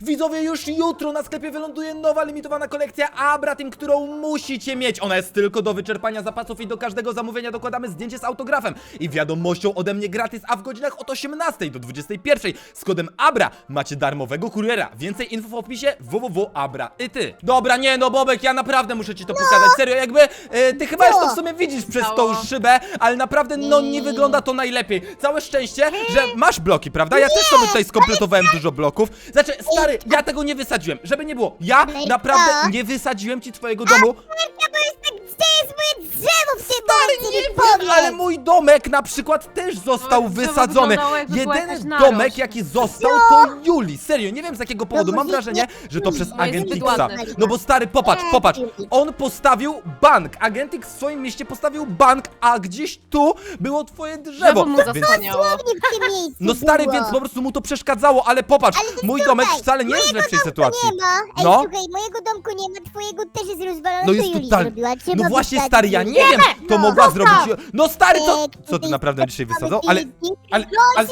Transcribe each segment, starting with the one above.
Widzowie, już jutro na sklepie wyląduje nowa limitowana kolekcja Abratim, którą musicie mieć. Ona jest tylko do wyczerpania zapasów i do każdego zamówienia dokładamy zdjęcie z autografem i wiadomością ode mnie gratis, a w godzinach od 18 do 21 z kodem ABRA macie darmowego kuriera. Więcej info w opisie www.abra i ty. Dobra, nie no Bobek, ja naprawdę muszę ci to pokazać. Serio, jakby e, ty chyba już to w sumie widzisz przez tą szybę, ale naprawdę no nie wygląda to najlepiej. Całe szczęście, że masz bloki, prawda? Ja też sobie tutaj skompletowałem dużo bloków. Znaczy, stary, ja tego nie wysadziłem, żeby nie było. Ja naprawdę nie wysadziłem ci twojego domu, bo jest tak, gdzie jest moje drzewo w tym Stary, nie wiem, ale mój domek na przykład też został No, drzewo wysadzony. wyglądało, jakby była Jedyny jakaś narośl. domek, jaki został, to Juli. Serio, nie wiem z jakiego powodu. Mam nie- wrażenie, że to przez jest Agent zbyt Xa. ładny. No bo stary, popatrz, popatrz. On postawił bank. Agent X w swoim mieście postawił bank, a gdzieś tu było twoje drzewo. Drzewo mu Więc zasłaniało. W tym miejscu no stary, było. więc po prostu mu to przeszkadzało, ale popatrz, mój słuchaj, domek wcale nie jest w lepszej sytuacji. nie ma. Ej, No. słuchaj, mojego domku nie ma, twojego też jest rozwalony, No to jest Juli totalnie. zrobiła. Trzeba No właśnie, stary, ja nie wiem, to No. mogła zrobić. No stary, co. Ej, Co ty naprawdę dzisiaj wysadzał? Ale. Ale, No, ale,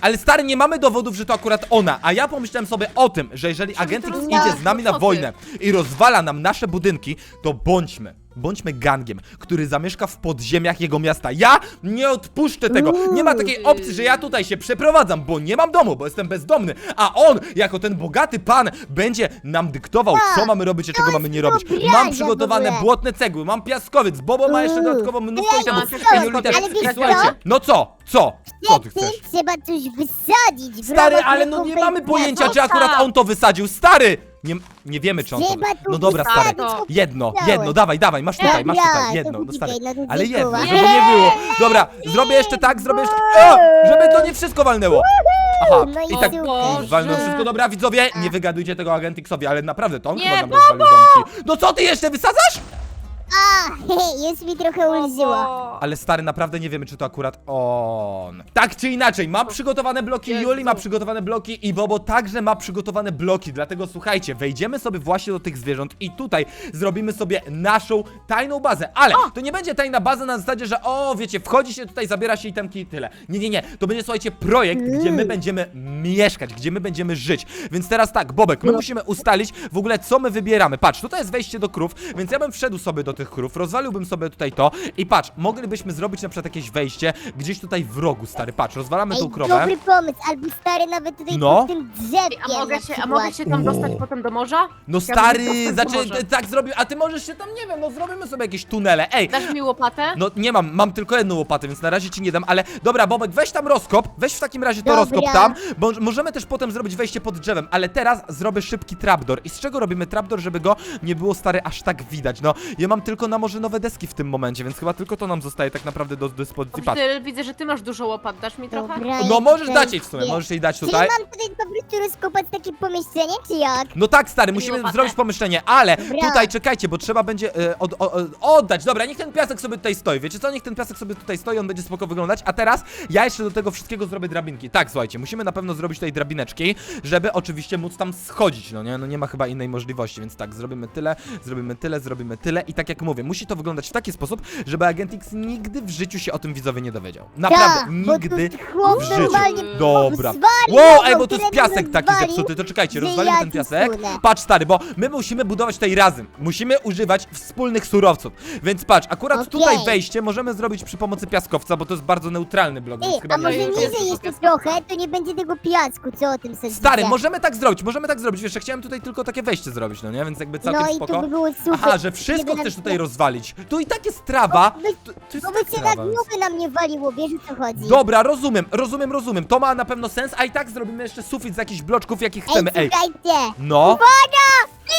ale stary, nie mamy dowodów, że to akurat ona. A ja pomyślałem sobie o tym, że jeżeli agent X rozmawiasz? idzie z nami na wojnę i rozwala nam nasze budynki, to bądźmy. Bądźmy gangiem, który zamieszka w podziemiach jego miasta. Ja nie odpuszczę tego. Nie ma takiej opcji, że ja tutaj się przeprowadzam, bo nie mam domu, bo jestem bezdomny. A on, jako ten bogaty pan, będzie nam dyktował, co mamy robić, a czego mamy nie robić. Mam przygotowane błotne cegły, mam piaskowiec, Bobo ma jeszcze dodatkowo mnóstwo itemów. Ej, słuchajcie, no co? Co? Co ty chcesz? Trzeba coś wysadzić. w Stary, ramach ale no nie mamy rekompensaty. pojęcia, czy akurat on to wysadził. Stary! Nie, nie wiemy, czy on to Trzeba wysadził. tu No dobra, stary. to Jedno, jedno, dawaj, dawaj, masz tutaj, masz Dobra, tutaj, to jedno, no stary. no to Ale jedno, dziękuję. żeby nie było. Dobra, zrobię jeszcze tak, zrobię jeszcze... O! Żeby to nie wszystko walnęło. Aha, No i i tak super. Walnął wszystko. Dobra, widzowie, nie wygadujcie tego agent X-owi, ale naprawdę to on Nie, chyba nam rozwalił domki. No co ty jeszcze wysadzasz? A, jest mi trochę ulżyło. O, Ale stary, naprawdę nie wiemy, czy to akurat on. Tak czy inaczej, mam przygotowane bloki, Jezu. Juli ma przygotowane bloki i Bobo także ma przygotowane bloki. Dlatego słuchajcie, wejdziemy sobie właśnie do tych zwierząt i tutaj zrobimy sobie naszą tajną bazę. Ale to nie będzie tajna baza na zasadzie, że o, wiecie, wchodzi się tutaj, zabiera się itemki i tyle. Nie, nie, nie. To będzie, słuchajcie, projekt, gdzie my będziemy mieszkać, gdzie my będziemy żyć. Więc teraz tak, Bobek, my musimy ustalić w ogóle, co my wybieramy. Patrz, tutaj jest wejście do krów, więc ja bym wszedł sobie do tych krów, rozwaliłbym sobie tutaj to i patrz, moglibyśmy zrobić na przykład jakieś wejście gdzieś tutaj w rogu, stary. Patrz, rozwalamy Ej, tą krowę. dobry pomysł, albo stary nawet tutaj No. pod tym drzewkiem a mogę na się, a przykład. mogę się tam O. dostać potem do morza? No stary, znaczy, tak zrobił, a ty możesz się tam, nie wiem, no zrobimy sobie jakieś tunele. Ej, Dasz mi łopatę? No nie mam, mam tylko jedną łopatę, więc na razie ci nie dam, ale dobra, Bobek, weź tam rozkop, weź w takim razie to Dobra. rozkop tam, bo możemy też potem zrobić wejście pod drzewem, ale teraz zrobię szybki trapdoor. I z czego robimy trapdoor, żeby go nie było stary aż tak widać? No, ja mam tylko na może nowe deski w tym momencie, więc chyba tylko to nam zostaje tak naprawdę do dyspozycji. Patrz. Widzę, widzę, że ty masz dużo łopat. Dasz mi trochę? Dobra, No możesz dać jej w sumie, możesz jej dać Czyli tutaj. mam tutaj rozkopać takie pomieszczenie, czy jak? No tak, stary, musimy łopatę. zrobić pomieszczenie, ale Dobra. tutaj czekajcie, bo trzeba będzie e, od, o, o, oddać. Dobra, niech ten piasek sobie tutaj stoi. Wiecie co? Niech ten piasek sobie tutaj stoi, on będzie spoko wyglądać. A teraz ja jeszcze do tego wszystkiego zrobię drabinki. Tak, słuchajcie, musimy na pewno zrobić tutaj drabineczki, żeby oczywiście móc tam schodzić. No nie, no nie ma chyba innej możliwości, więc tak, zrobimy tyle, zrobimy tyle, zrobimy tyle. I tak jak mówię, musi to wyglądać w taki sposób, żeby Agent X nigdy w życiu się o tym widzowie nie dowiedział. Naprawdę, Tak, bo nigdy. tu chłop w życiu. Dobra. zwariował, Wow, ej, bo to jest piasek taki zepsuty. To czekajcie, że rozwalimy ja ten piasek. sunę. Patrz stary, bo my musimy budować tutaj razem. Musimy używać wspólnych surowców. Więc patrz, akurat Okej. tutaj wejście możemy zrobić przy pomocy piaskowca, bo to jest bardzo neutralny blok, więc Ej, chyba a nie może będzie jest niżej jeszcze trochę, to nie będzie tego piasku, co o tym sądzicie? Stary, możemy tak zrobić, możemy tak zrobić. Wiesz, ja chciałem tutaj tylko takie wejście zrobić, no nie? Więc jakby całkiem No i spoko. to by było super. Aha, że wszystko Gdyby chcesz nam- tutaj rozwalić. Tu i tak jest trawa. Bo by- To, to jest Bo tak by się na trawa. głowę nam nie waliło, wiesz o co chodzi? Dobra, rozumiem, rozumiem, rozumiem. To ma na pewno sens, a i tak zrobimy jeszcze sufit z jakichś bloczków, jakich chcemy. Ej, słuchajcie! no.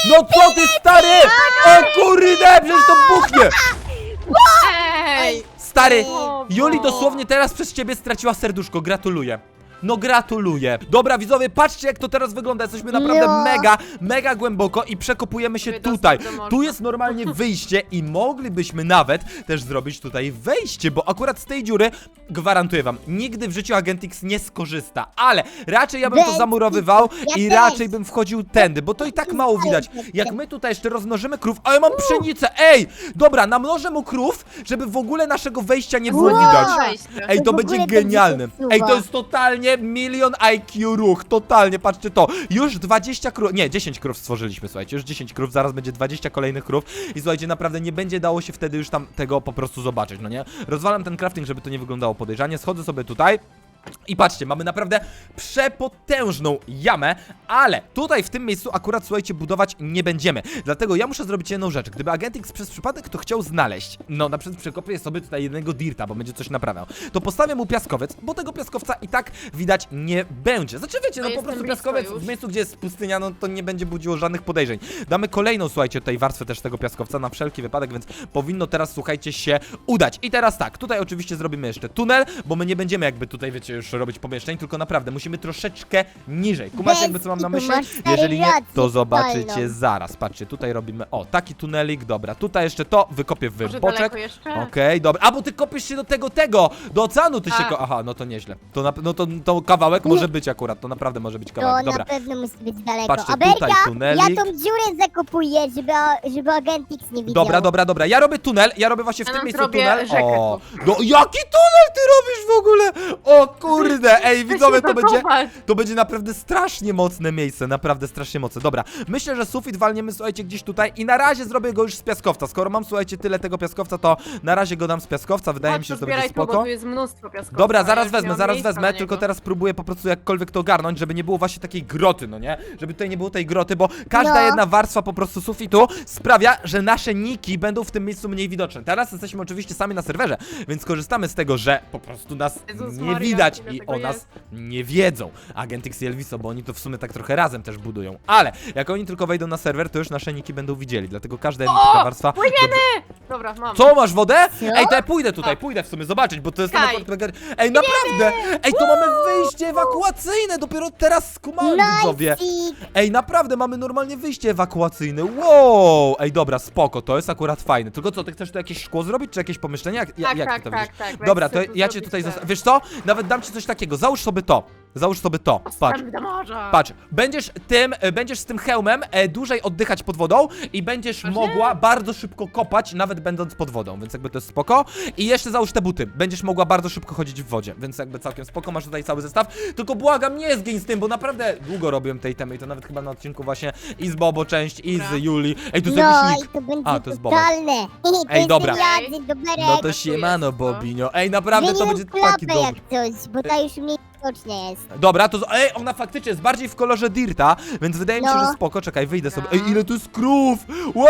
No co ty stary? O kurde, przecież to buchnie. Ej! Stary, Juli dosłownie teraz przez ciebie straciła serduszko, gratuluję. No gratuluję. Dobra widzowie, patrzcie jak to teraz wygląda. Jesteśmy naprawdę No. mega, mega głęboko i przekopujemy się tutaj. do morza. Tu jest normalnie wyjście i moglibyśmy nawet też zrobić tutaj wejście, bo akurat z tej dziury gwarantuję wam, nigdy w życiu Agent X nie skorzysta, ale raczej ja bym to zamurowywał ja i też. raczej bym wchodził tędy, bo to i tak mało widać. Jak my tutaj jeszcze rozmnożymy krów, a ja mam pszenicę, ej! Dobra, namnożę mu krów, żeby w ogóle naszego wejścia nie było Wow. widać. Ej, To w będzie ogóle będzie genialne. Ej, to jest totalnie Totalnie milion IQ ruch, totalnie, patrzcie to. Już 20 krów, nie, 10 krów stworzyliśmy, słuchajcie, już 10 krów, zaraz będzie 20 kolejnych krów i słuchajcie, naprawdę nie będzie dało się wtedy już tam tego po prostu zobaczyć, no nie? Rozwalam ten crafting, żeby to nie wyglądało podejrzanie, schodzę sobie tutaj. I patrzcie, mamy naprawdę przepotężną jamę, ale tutaj w tym miejscu akurat, słuchajcie, budować nie będziemy. Dlatego ja muszę zrobić jedną rzecz. Gdyby Agent X przez przypadek to chciał znaleźć, no na przykład przekopię sobie tutaj jednego dirta, bo będzie coś naprawiał, to postawię mu piaskowiec, bo tego piaskowca i tak widać nie będzie. Znaczy wiecie, no To po prostu piaskowiec już. w miejscu, gdzie jest pustynia, no to nie będzie budziło żadnych podejrzeń. Damy kolejną, słuchajcie, tutaj warstwę też tego piaskowca na wszelki wypadek, więc powinno teraz, słuchajcie, się udać. I teraz tak, tutaj oczywiście zrobimy jeszcze tunel, bo my nie będziemy jakby tutaj, wiecie, już robić pomieszczeń, tylko naprawdę musimy troszeczkę niżej. Kumacie jakby co mam na myśli? Jeżeli nie, to zobaczycie zaraz. Patrzcie, tutaj robimy, o, taki tunelik, dobra, tutaj jeszcze to, wykopię w Może boczek. daleko jeszcze? Okej, dobra. A bo ty kopiesz się do tego, tego! Do oceanu ty się Tak. ko... Aha, no to nieźle. To, na... no to, to kawałek może być akurat, to naprawdę może być To kawałek. na Dobra. pewno musi być daleko. Patrzcie, Aberka, tutaj tunelik. ja tą dziurę zakopuję, żeby, żeby agent X nie widział. Dobra, dobra, dobra. Ja robię tunel, ja robię właśnie w Ja tym nam miejscu zrobię tunel. rzekę O, no jaki tunel ty robisz w ogóle? O kurde, ej, widzowie, to będzie, to będzie naprawdę strasznie mocne miejsce, naprawdę strasznie mocne. Dobra, myślę, że sufit walniemy, słuchajcie, gdzieś tutaj i na razie zrobię go już z piaskowca. Skoro mam, słuchajcie, tyle tego piaskowca, to na razie go dam z piaskowca, wydaje mi się, że to będzie spoko. tu jest mnóstwo piasku. Dobra, zaraz wezmę, zaraz wezmę, tylko teraz próbuję po prostu jakkolwiek to ogarnąć, żeby nie było właśnie takiej groty, no nie? Żeby tutaj nie było tej groty, bo każda No. jedna warstwa po prostu sufitu sprawia, że nasze niki będą w tym miejscu mniej widoczne. Teraz jesteśmy oczywiście sami na serwerze, więc korzystamy z tego, że po prostu nas Jezus nie Maria, widać ile i o nas jest. nie wiedzą. Agent X i Elviso, bo oni to w sumie tak trochę razem też budują. Ale jak oni tylko wejdą na serwer, to już nasze niki będą widzieli, dlatego każda jedna taka warstwa... Dobra, mam. Co, masz wodę? Co? Ej, to ja pójdę tutaj, Tak. pójdę w sumie zobaczyć, bo to jest mega... Ej, naprawdę! Ej, to mamy wyjście ewakuacyjne, dopiero teraz skumałem, widzowie. Nice! Ej, naprawdę, mamy normalnie wyjście ewakuacyjne, wow! Ej, dobra, spoko, to jest akurat fajne. Tylko co, ty chcesz tu jakieś szkło zrobić, czy jakieś pomieszczenie? Jak, Tak, jak tak, to tak, widzisz? tak, bo Dobra, ja to tu ja cię tutaj zostawię. Wiesz co? Nawet dam ci coś takiego, załóż sobie to. Załóż sobie to, patrz. Wstęp do morza. Patrz, będziesz tym, e, będziesz z tym hełmem e, dłużej oddychać pod wodą i będziesz Właśnie? mogła bardzo szybko kopać, nawet będąc pod wodą, więc jakby to jest spoko. I jeszcze załóż te buty, będziesz mogła bardzo szybko chodzić w wodzie, więc jakby całkiem spoko, masz tutaj cały zestaw. Tylko błagam, nie zgiń z tym, bo naprawdę długo robiłem tej temy i to nawet chyba na odcinku właśnie i z Bobo część, i Dobra. z Julii. Ej, tu No jakiś i nick. to będzie A, to jest Bobek. totalne. To Ej, jest dobra. doberek. No to siemano, no. Bobinio. Ej, naprawdę to Zmieniłem będzie klapę taki dobry. jak coś, bo ta już widoczna jest. Dobra, to. z- Ej, ona faktycznie jest bardziej w kolorze Dirta, więc wydaje mi się, No. że spoko. Czekaj, wyjdę sobie. No. Ej, ile tu jest krów! Wow,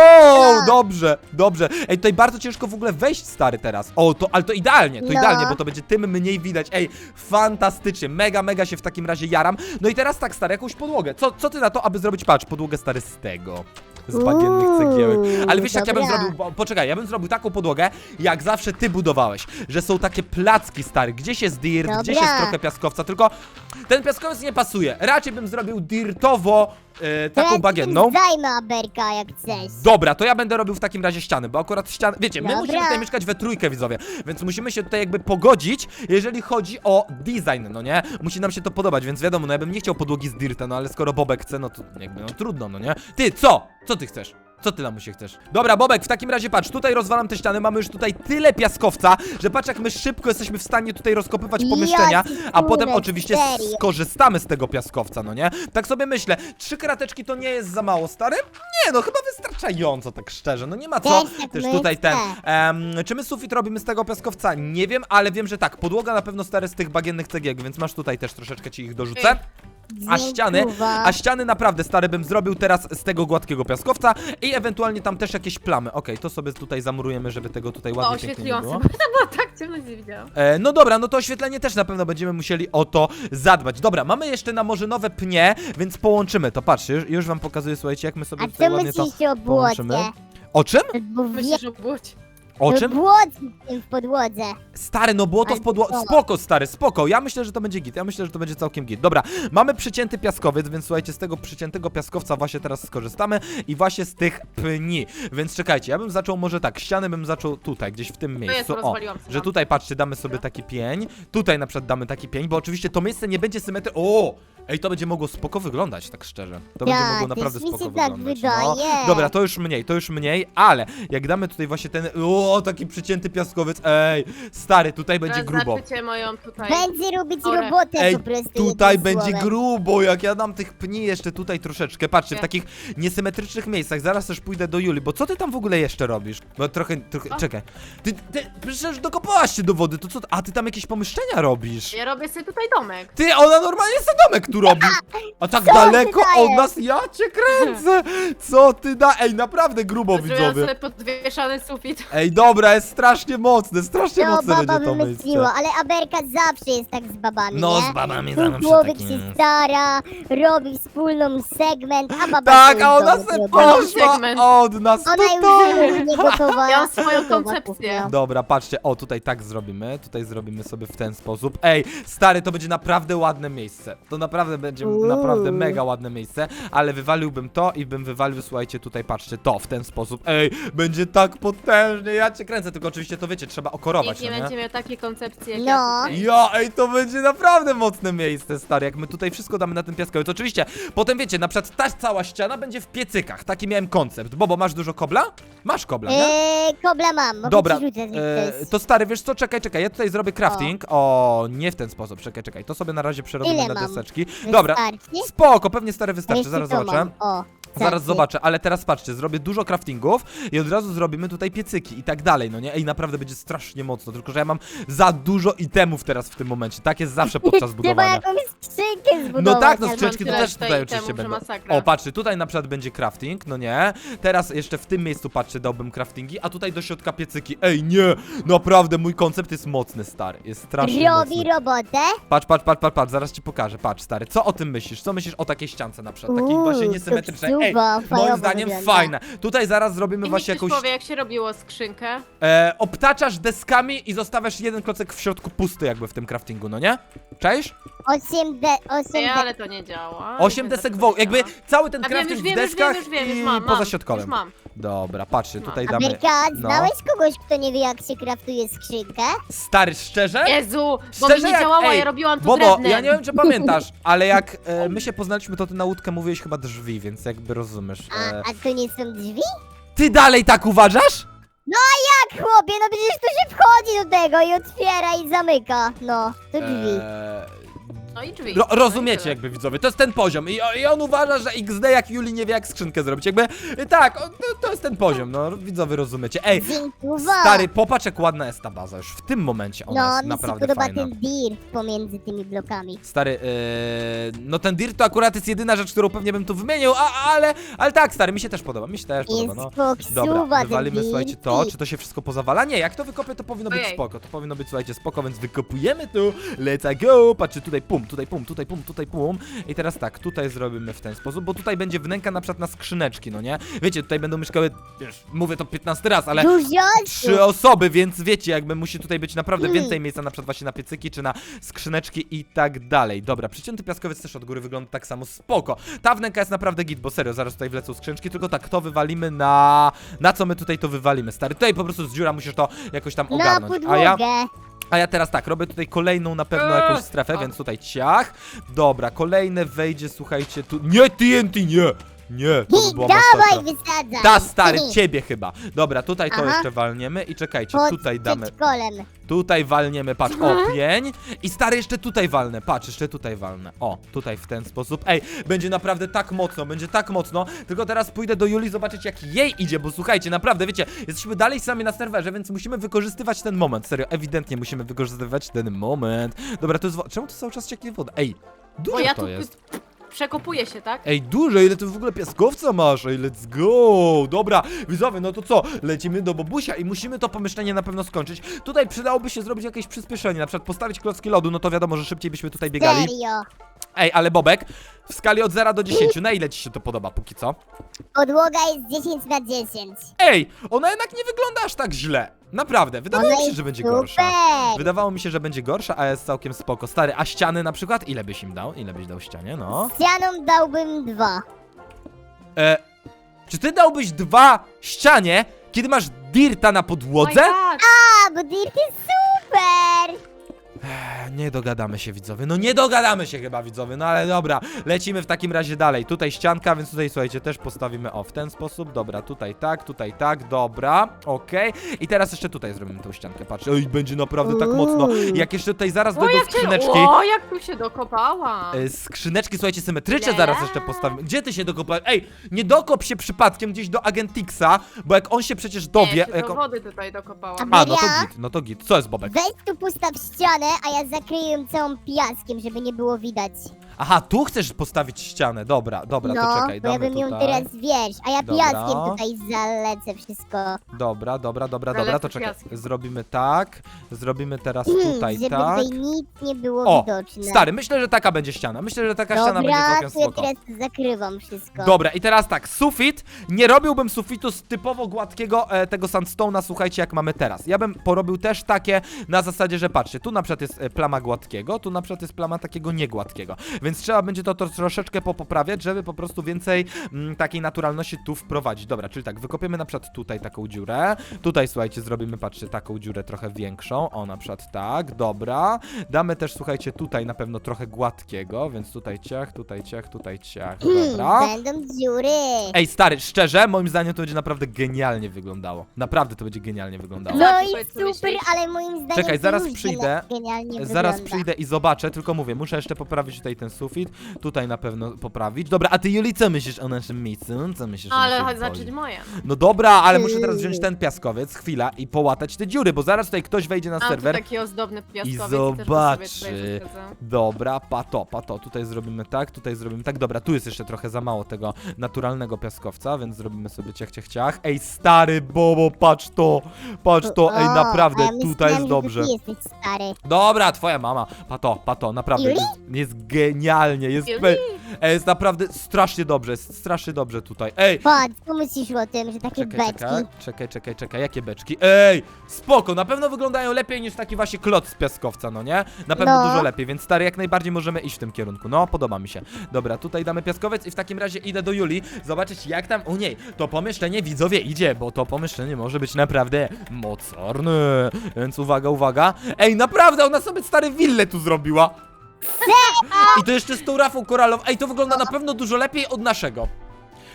No. dobrze, dobrze. Ej, tutaj bardzo ciężko w ogóle wejść, stary, teraz. O, to, ale to idealnie, to No. idealnie, bo to będzie tym mniej widać. Ej, fantastycznie, mega, mega się w takim razie jaram. No i teraz tak, stary, jakąś podłogę. Co, co ty na to, aby zrobić, patrz, podłogę, stary, z tego. Z bagiennych Uuu, cegiełek. Ale wiesz, jak ja bym dobra. zrobił bo, poczekaj, ja bym zrobił taką podłogę, jak zawsze ty budowałeś, że są takie placki stary, gdzieś jest dirt, Dobra. gdzieś jest trochę piaskowca, tylko ten piaskowiec nie pasuje. Raczej bym zrobił dirtowo e, To ja taką ci bagienną. Zajmę Aberka jak chcesz. Dobra, to ja będę robił w takim razie ściany, bo akurat ściany. Wiecie, my Dobra. musimy tutaj mieszkać we trójkę, widzowie, więc musimy się tutaj jakby pogodzić, jeżeli chodzi o design, no nie? Musi nam się to podobać, więc wiadomo, no ja bym nie chciał podłogi z dirta, no ale skoro Bobek chce, no to jakby no trudno, no nie? Ty, co? Co ty chcesz? Co ty lamusie chcesz? Dobra, Bobek, w takim razie patrz, tutaj rozwalam te ściany, mamy już tutaj tyle piaskowca, że patrz jak my szybko jesteśmy w stanie tutaj rozkopywać pomieszczenia, a potem oczywiście skorzystamy z tego piaskowca, no nie? Tak sobie myślę, trzy krateczki to nie jest za mało, stary? Nie, no chyba wystarczająco, tak szczerze, no nie ma co. Też tak Też myślę. tutaj ten. Em, czy my sufit robimy z tego piaskowca? Nie wiem, ale wiem, że tak. Podłoga na pewno stary z tych bagiennych cegiełek, więc masz tutaj też troszeczkę ci ich dorzucę. A ściany, a ściany naprawdę stary bym zrobił teraz z tego gładkiego piaskowca i ewentualnie tam też jakieś plamy. Okej, to sobie tutaj zamurujemy, żeby tego tutaj O, ładnie pięknie nie oświetliłam było. sobie. To było tak ciemno, nie widziałam. E, no dobra, no to oświetlenie też na pewno będziemy musieli o to zadbać. Dobra, mamy jeszcze na morzynowe pnie, więc połączymy to. Patrzcie, już, już wam pokazuję, słuchajcie, jak my sobie A tutaj co ładnie to myślisz o połączymy. błocie? O czym? Wie, że budź. O czym? błot w podłodze. Stary, no było to w Ale podło... co? Spoko, stary, spoko. Ja myślę, że to będzie git. Ja myślę, że to będzie całkiem git. Dobra, mamy przycięty piaskowiec, więc słuchajcie, z tego przyciętego piaskowca właśnie teraz skorzystamy i właśnie z tych pni. Więc czekajcie, ja bym zaczął może tak, ściany bym zaczął tutaj, gdzieś w tym miejscu. o, rozwaliłam że tutaj, patrzcie, damy sobie taki pień. Tutaj na przykład damy taki pień, bo oczywiście to miejsce nie będzie symetry... O! Ej, to będzie mogło spoko wyglądać, tak szczerze. To Ja, będzie mogło też naprawdę spoko tak wyglądać. wydaje. No. Dobra, to już mniej, to już mniej, ale jak damy tutaj właśnie ten, o, taki przycięty piaskowiec, ej, stary, tutaj będzie Teraz grubo. Moją tutaj. Będzie robić Dobra. robotę Ej, po prostu. tutaj jednym będzie słowem. grubo, jak ja dam tych pni jeszcze tutaj troszeczkę. Patrzcie, w Nie. takich niesymetrycznych miejscach. Zaraz też pójdę do Juli, bo co ty tam w ogóle jeszcze robisz? Bo trochę, trochę, O. czekaj. Ty, ty przecież dokopałaś się do wody, to co, a ty tam jakieś pomieszczenia robisz? Ja robię sobie tutaj domek. Ty, ona normalnie sobie domek tu robi. A tak Co ty daleko od dajesz? nas, ja cię kręcę. Co ty da? Ej, naprawdę grubo, Zrobiłam widzowie. sobie podwieszany sufit. Ej, dobra, jest strasznie mocne, strasznie To mocne baba będzie to wymyśliła, miejsce. ale Aberka zawsze jest tak z babami, No, nie? z babami zawsze człowiek tak się jest. stara, robi wspólną segment, a baba Tak, a ona se poszła Segment. od nas. Ona to już to. nie gotowa. Ja mam swoją gotowa koncepcję. kuchnia. Dobra, patrzcie, o tutaj tak zrobimy, tutaj zrobimy sobie w ten sposób. Ej, stary, to będzie naprawdę ładne miejsce. To naprawdę będzie Uuu. naprawdę mega ładne miejsce, ale wywaliłbym to i bym wywalił, słuchajcie, tutaj patrzcie, to w ten sposób. Ej, będzie tak potężnie, ja cię kręcę, tylko oczywiście to wiecie, trzeba okorować, Nikt nie no nie? będzie miał takiej koncepcji jak No. ja tutaj. Ja, ej, to będzie naprawdę mocne miejsce, stary, jak my tutaj wszystko damy na ten piaskowiec. Oczywiście, potem wiecie, na przykład ta cała ściana będzie w piecykach, taki miałem koncept. Bobo, masz dużo kobla? Masz kobla, nie? Eee, kobla mam, mogę Dobra, ci rzucać e, coś. to stary, wiesz co, czekaj, czekaj, ja tutaj zrobię crafting. O, nie w ten sposób, czekaj, czekaj, to sobie na razie przerobimy Ile na mam? deseczki. Dobra, spoko, pewnie stary wystarczy, Jeszcze zaraz to zobaczę. O, Zaraz tak, zobaczę, ale teraz patrzcie, zrobię dużo craftingów i od razu zrobimy tutaj piecyki i tak dalej, no nie? Ej, naprawdę będzie strasznie mocno, tylko że ja mam za dużo itemów teraz w tym momencie, tak jest zawsze podczas Trzeba budowania. jakąś skrzynkę zbudować. No tak, no ale- skrzyneczki to tyle też tutaj tutaj itemów, oczywiście że będą. masakra. O, patrzcie, tutaj na przykład będzie crafting, no nie? Teraz jeszcze w tym miejscu, patrzcie, dałbym craftingi, a tutaj do środka piecyki. Ej, nie! Naprawdę, mój koncept jest mocny, stary, jest strasznie Robi mocny. robotę. Patrz, patrz, patrz, patrz, patrz, zaraz ci pokażę, patrz, stary, co o tym myślisz? Co myślisz o takiej ściance na przykład, takiej Uuu, właśnie to niesymetrycznej? Ej, moim zdaniem wygląda. fajne. Tutaj zaraz zrobimy I mi właśnie ktoś jakąś... powie, jak się robiło skrzynkę. E, obtaczasz deskami i zostawiasz jeden klocek w środku pusty jakby w tym craftingu, no nie? Cześć? 8 de... 8 Nie, de... ale to nie działa. Osiem Nie desek wiem, woł, dlaczego jakby nie działa. cały ten A wiem, crafting już w wiem, już deskach wiem, już wiem, i już mam, mam, pozaśrodkowym. Już mam. Dobra, patrzcie, tutaj A damy... Berka, no. znałeś kogoś, kto nie wie jak się kraftuje skrzynkę? Stary, szczerze? Jezu, bo Szczerze mi nie jak- działała, ej, ja robiłam to Bobo, drewnem. ja nie wiem czy pamiętasz, ale jak e, my się poznaliśmy, to ty na łódkę mówiłeś chyba drzwi, więc jakby rozumiesz. A, E, a to nie są drzwi? ty dalej tak uważasz? Tak, chłopie, no przecież tu się wchodzi do tego i otwiera i zamyka. No, to drzwi. E, No i drzwi. Ro No i rozumiecie jakby widzowie, to jest ten poziom I, i on uważa, że XD jak Juli nie wie jak skrzynkę zrobić, jakby tak, to, to jest ten poziom, no widzowie rozumiecie. Ej, Dziękuję. stary, popatrz jak ładna jest ta baza, już w tym momencie ona No, jest mi się naprawdę podoba fajna. ten dirt pomiędzy tymi blokami. Stary, yy, no ten Dirt to akurat jest jedyna rzecz, którą pewnie bym tu wymienił, a, ale, ale tak stary, mi się też podoba, mi się też podoba, Jest no. Dobra, ten wywalimy, słuchajcie, to, czy to się wszystko pozawala? Nie, jak to wykopię, to powinno być Ojej. spoko, to powinno być, słuchajcie, spoko, więc wykopujemy tu, let's go, patrzcie, tutaj pum, tutaj pum, tutaj pum, tutaj pum i teraz tak, tutaj zrobimy w ten sposób, bo tutaj będzie wnęka na przykład na skrzyneczki, no nie? Wiecie, tutaj będą mieszkały, wiesz, mówię to 15 raz, ale Dużo trzy osoby, więc wiecie, jakby musi tutaj być naprawdę Mm. więcej miejsca, na przykład właśnie na piecyki, czy na skrzyneczki i tak dalej. Dobra, przycięty piaskowiec też od góry wygląda tak samo spoko. Ta wnęka jest naprawdę git, bo serio, zaraz tutaj wlecą skrzyneczki, tylko tak, to wywalimy na... Na co my tutaj to wywalimy, stary? Tutaj po prostu z dziura musisz to jakoś tam na ogarnąć. A ja, a ja teraz tak, robię tutaj kolejną na pewno jakąś strefę, więc tutaj ciach. Dobra, kolejne wejdzie, słuchajcie, tu... Nie, TNT, nie! Nie, to by była masakra. dawaj, wysadzaj. Ta stary, ciebie chyba. Dobra, tutaj to Aha. jeszcze walniemy i czekajcie, Pod tutaj damy. przedszkolem. Tutaj walniemy, patrz, o, pień. I stary, jeszcze tutaj walnę, patrz, jeszcze tutaj walnę. O, tutaj w ten sposób. Ej, będzie naprawdę tak mocno, będzie tak mocno. Tylko teraz pójdę do Julii zobaczyć, jak jej idzie, bo słuchajcie, naprawdę, wiecie, jesteśmy dalej sami na serwerze, więc musimy wykorzystywać ten moment. Serio, ewidentnie musimy wykorzystywać ten moment. Dobra, to jest. wo- Czemu to cały czas cieknie woda? Ej, dużo Bo ja to tu jest. Przekopuję się, tak? Ej, dużo, ile ty w ogóle piaskowca masz? Ej, let's go! Dobra, widzowie, no to co? Lecimy do Bobusia i musimy to pomieszczenie na pewno skończyć. Tutaj przydałoby się zrobić jakieś przyspieszenie, na przykład postawić klocki lodu, no to wiadomo, że szybciej byśmy tutaj biegali. Serio. Ej, ale Bobek, w skali od 0 do 10, na ile ci się to podoba póki co? Podłoga jest 10 na 10. Ej, ona jednak nie wygląda aż tak źle. Naprawdę, wydawało Ona mi się, jest że będzie super. gorsza. Wydawało mi się, że będzie gorsza, a jest całkiem spoko. Stary, a ściany na przykład? Ile byś im dał? Ile byś dał ścianie, no? Ścianą dałbym dwa. E, czy ty dałbyś dwa ścianie, kiedy masz dirta na podłodze? God. A, bo dirt jest super. Nie dogadamy się widzowie, no nie dogadamy się chyba widzowie, no ale dobra, lecimy w takim razie dalej. Tutaj ścianka, więc tutaj słuchajcie, też postawimy o w ten sposób, dobra, tutaj tak, tutaj tak, dobra, okej. I teraz jeszcze tutaj zrobimy tą ściankę, patrz, oj, będzie naprawdę tak mocno. Jak jeszcze tutaj zaraz O, jak, się, skrzyneczki, o, jak tu się dokopała. e, skrzyneczki, słuchajcie, symetryczne Nie. zaraz jeszcze postawimy. Gdzie ty się dokopałeś? Ej, nie dokop się przypadkiem gdzieś do Agentixa, bo jak on się przecież dowie... Nie, się jak do on... wody tutaj dokopałam. A, no to Ja? git, no to git. Co jest, Bobek? Weź tu postaw ścianę, a ja zakryję ją całą piaskiem, żeby nie było widać. Aha, tu chcesz postawić ścianę, dobra, dobra, no, to czekaj, bo ja damy bym ją tutaj. teraz, wiesz, a ja Dobra. piaskiem tutaj zalecę wszystko. Dobra, dobra, dobra, Zalewmy dobra, to czekaj. piaskiem. Zrobimy tak, zrobimy teraz Hmm, tutaj żeby tak. tutaj nic nie było O, widoczne. stary, myślę, że taka będzie ściana. Myślę, że taka ściana będzie Dobra, całkiem to ja spoko. teraz zakrywam wszystko. Dobra, i teraz tak, sufit. Nie robiłbym sufitu z typowo gładkiego e, tego sandstone'a, słuchajcie, jak mamy teraz. Ja bym porobił też takie na zasadzie, że patrzcie, tu na przykład jest e, plama gładkiego, tu na przykład jest plama takiego niegładkiego. Więc trzeba będzie to, to troszeczkę popoprawiać, żeby po prostu więcej mm, takiej naturalności tu wprowadzić. Dobra, czyli tak, wykopiemy na przykład tutaj taką dziurę. Tutaj, słuchajcie, zrobimy, patrzcie, taką dziurę trochę większą. O, na przykład tak, dobra. Damy też, słuchajcie, tutaj na pewno trochę gładkiego, więc tutaj ciach, tutaj ciach, tutaj ciach. Dobra. Hmm, będą dziury. Ej, stary, szczerze, moim zdaniem to będzie naprawdę genialnie wyglądało. Naprawdę to będzie genialnie wyglądało. No i powiedz, co super, myślisz. ale moim zdaniem Czekaj, to zaraz już przyjdę. Genialnie Zaraz wygląda. przyjdę i zobaczę, tylko mówię, muszę jeszcze poprawić tutaj ten sufit. Tutaj na pewno poprawić. Dobra, a ty Juli, co myślisz o naszym miejscu? Co myślisz o Ale naszej chodź woli? zacząć moje. No dobra, ale muszę teraz wziąć ten piaskowiec, chwila, i połatać te dziury, bo zaraz tutaj ktoś wejdzie na A tu serwer. taki ozdobny piaskowiec. też zobaczy. sobie tutaj. Dobra, pato, pato, tutaj zrobimy tak, tutaj zrobimy tak. Dobra, tu jest jeszcze trochę za mało tego naturalnego piaskowca, więc zrobimy sobie ciach, ciach, ciach. Ej, stary Bobo, patrz to, patrz to, ej, naprawdę, tutaj jest dobrze. Ty jesteś stary. Dobra, twoja mama, pato, pato, naprawdę, Juli? jest, jest genialnie, jest, ej, jest naprawdę strasznie dobrze, jest strasznie dobrze tutaj. Ej, Patrz, co myślisz o tym, że takie Czekaj, beczki? czekaj, czekaj, czekaj, czekaj, jakie beczki? Ej, spoko, na pewno wyglądają lepiej niż taki właśnie klot z piaskowca, no nie? Na pewno No. dużo lepiej, więc stary, jak najbardziej możemy iść w tym kierunku, no, podoba mi się. Dobra, tutaj damy piaskowiec i w takim razie idę do Julii, zobaczyć jak tam u niej to pomieszczenie widzowie idzie, bo to pomieszczenie może być naprawdę mocarne, więc uwaga, uwaga. Ej, naprawdę, ona sobie stary willę tu zrobiła. I to jeszcze z tą rafą koralową, ej, to wygląda na pewno dużo lepiej od naszego.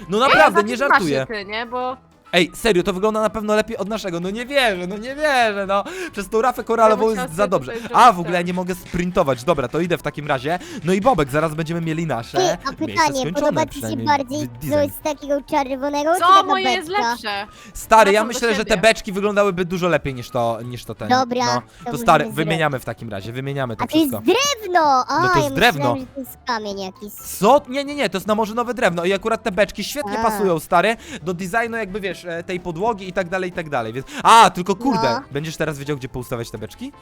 No naprawdę, nie Zatrzymasz żartuję. Ty, nie? Bo Ej, serio, to wygląda na pewno lepiej od naszego. No nie wierzę, no nie wierzę, no. Przez tą rafę koralową Ja jest za sobie dobrze. tutaj A, w ogóle ja nie mogę sprintować. Dobra, to idę w takim razie. No i Bobek, zaraz będziemy mieli nasze Ty, a miejsce pytanie, skończone podoba ci się przynajmniej bardziej w design. coś takiego czerwonego, czy co taka moje jest beczka? lepsze? Stary, ja Wracam do myślę, że te siebie. beczki wyglądałyby dużo lepiej niż to, niż to ten. Dobra, no, to stary, wymieniamy w takim razie, wymieniamy to A to jest wszystko. drewno! A, No to ja jest drewno. myślałem, że to jest kamień jakiś. Co? Nie, nie, nie, to jest namożynowe drewno i akurat te beczki świetnie A. pasują, stary, do designu jakby, wiesz, e, tej podłogi i tak dalej, i tak dalej, więc... A, tylko kurde, No. będziesz teraz wiedział, gdzie poustawiać te beczki?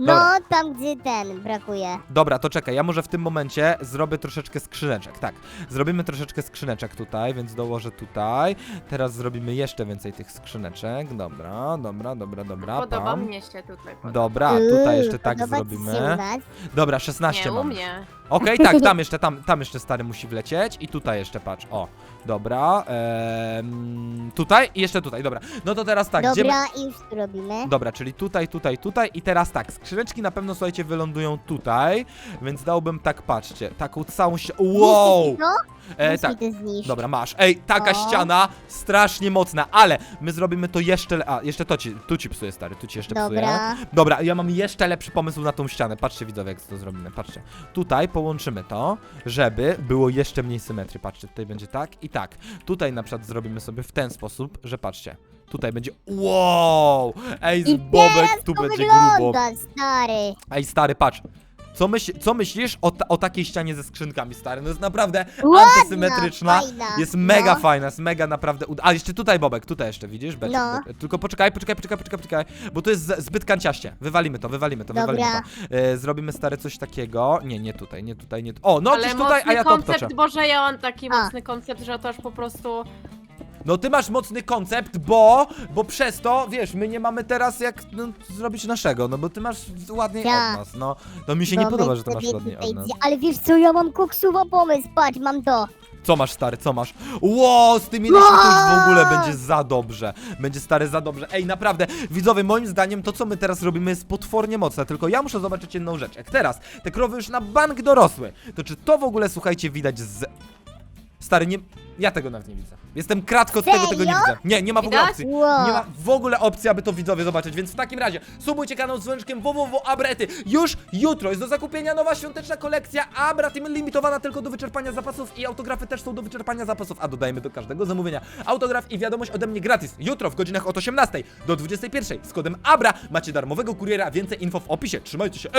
No, Dobra. tam gdzie ten brakuje. Dobra, to czekaj, ja może w tym momencie zrobię troszeczkę skrzyneczek, tak. Zrobimy troszeczkę skrzyneczek tutaj, więc dołożę tutaj. Teraz zrobimy jeszcze więcej tych skrzyneczek. Dobra, dobra, dobra, dobra. Podoba pam. mnie się tutaj. podoba. Dobra, tutaj Uuu, jeszcze tak podoba ci się u zrobimy. nas? Dobra, 16 Nie, u mam. mnie. Okej, tak, tam jeszcze, tam, tam jeszcze stary musi wlecieć i tutaj jeszcze, patrz, o. Dobra, em, tutaj i jeszcze tutaj, dobra. No to teraz tak, gdzie... Dobra, i już tu robimy. Dobra, czyli tutaj, tutaj, tutaj i teraz tak, skrzyneczki na pewno, słuchajcie, wylądują tutaj, więc dałbym tak, patrzcie, taką całą się... Wow! No, E, tak, to dobra, masz. Ej, taka O. ściana, strasznie mocna, ale my zrobimy to jeszcze... Le... A, jeszcze to ci, tu ci psuję, stary, tu ci jeszcze psuję. Dobra. Dobra, ja mam jeszcze lepszy pomysł na tą ścianę. Patrzcie, widzowie, jak to zrobimy. Patrzcie. Tutaj połączymy to, żeby było jeszcze mniej symetrii. Patrzcie, tutaj będzie tak i tak. Tutaj na przykład zrobimy sobie w ten sposób, że patrzcie. Tutaj będzie. Wow! Ej, z I bobek teraz tu to będzie grubo. wygląda, stary. Ej, stary, patrz. Co, myśl, co myślisz o, ta, o takiej ścianie ze skrzynkami, stary? No jest naprawdę Ładna, antysymetryczna. fajna, Jest mega no. fajna, jest mega naprawdę. ud- A jeszcze tutaj, Bobek, tutaj jeszcze widzisz? Beczek, No. Beczek. Tylko poczekaj, poczekaj, poczekaj, poczekaj, poczekaj. Bo to jest z- zbyt kanciaście. Wywalimy to, wywalimy to, wywalimy Dobra. to. E, zrobimy stary coś takiego. Nie, nie tutaj, nie tutaj, nie tu. O, no Ale tutaj, a ja to koncept. Boże, ja mam taki A. mocny koncept, że to aż po prostu... No ty masz mocny koncept, bo, bo przez to, wiesz, my nie mamy teraz jak no, zrobić naszego, no bo ty masz ładniej od nas, no. No mi się nie Bo podoba, że ty masz ładniej od nas. Ale wiesz co, ja mam koksuwa pomysł, patrz, mam to. Co masz, stary, co masz? Ło, z tymi liśmi to już w ogóle będzie za dobrze. Będzie, stary, za dobrze. Ej, naprawdę, widzowie, moim zdaniem to, co my teraz robimy jest potwornie mocne, tylko ja muszę zobaczyć jedną rzecz. Jak teraz te krowy już na bank dorosły, to czy to w ogóle, słuchajcie, widać z... Stary, nie... Ja tego nawet nie widzę. Jestem kratko od tego, tego nie Serio? widzę. Nie, nie ma w ogóle Widać? opcji. Wow. Nie ma w ogóle opcji, aby to widzowie zobaczyć, więc w takim razie subujcie kanał z dzwoneczkiem www.abrety. Już jutro jest do zakupienia nowa świąteczna kolekcja Abra Team limitowana tylko do wyczerpania zapasów i autografy też są do wyczerpania zapasów, a dodajemy do każdego zamówienia autograf i wiadomość ode mnie gratis. Jutro w godzinach od 18 do 21 z kodem ABRA macie darmowego kuriera, więcej info w opisie. Trzymajcie się, elo!